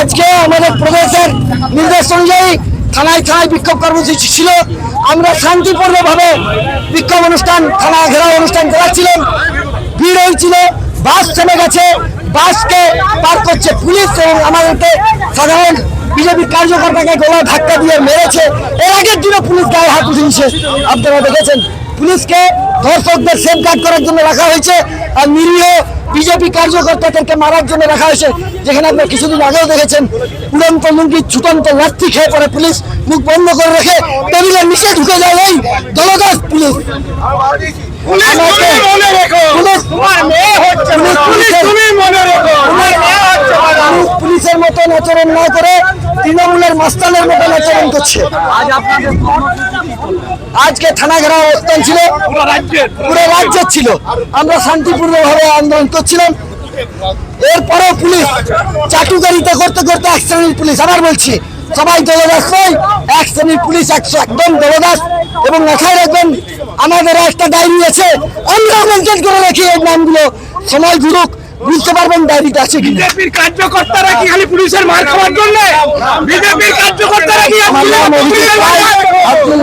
আজকে আমাদের প্রদেশের নির্দেশ অনুযায়ী থানায় থানায় বিক্ষোভ কর্মসূচি ছিল। আমরা শান্তিপূর্ণভাবে বিক্ষোভ অনুষ্ঠান থানা ঘেরাও অনুষ্ঠান চালাচ্ছিলাম ভিড় হয়েছিল, বাস থেমে গেছে, বাসকে পার করছে পুলিশ এবং আমাদেরকে সাধারণ বিজেপি কার্যকর্তাকে গলা ধাক্কা দিয়ে মেরেছে। এর আগের দিনে পুলিশ গায়ে হাত উঠিয়েছে আপনারা দেখেছেন। পুলিশকে ধর্ষকদের সেফগার্ড করার জন্য রাখা হয়েছে আর নিরীহ বিজেপি কার্যকর্তাদেরকে মারার জন্য রাখা হয়েছে যেখানে আপনারা কিছুদিন আগেও দেখেছেন উড়ন্ত লুঙ্গি ছুটন্ত লাঠি খেয়ে পড়ে পুলিশ মুখ বন্ধ করে রেখে টেবিলের নিচে ঢুকে যায় এই দলদাস পুলিশ। পুলিশের মতন আচরণ না করে তৃণমূলের মাস্তানের মতন আচরণ করছে। আজকে থানা ঘেরাও অবস্থান ছিল পুরো রাজ্যের। ছিল। আমরা শান্তিপূর্ণভাবে আন্দোলন করছিলাম। এরপরেও পুলিশ চাটুকারিতা করতে করতে এক শ্রেণির পুলিশ আবার বলছি সবাই দলদাস নয় এক শ্রেণির পুলিশ একশো একদম দলদাস এবং মাথায় রাখবেন আমাদের একটা ডায়েরি আছে আমরা মেনটেন করে রাখি এই নামগুলো। সময় ঘুরুক। বুঝতে পারবেন ডায়েরিটা আছে কি বিজেপির কার্যকর্তারা কি খালি পুলিশের মার খাওয়ার জন্য? বিজেপির কার্যকর্তারা কি আপনি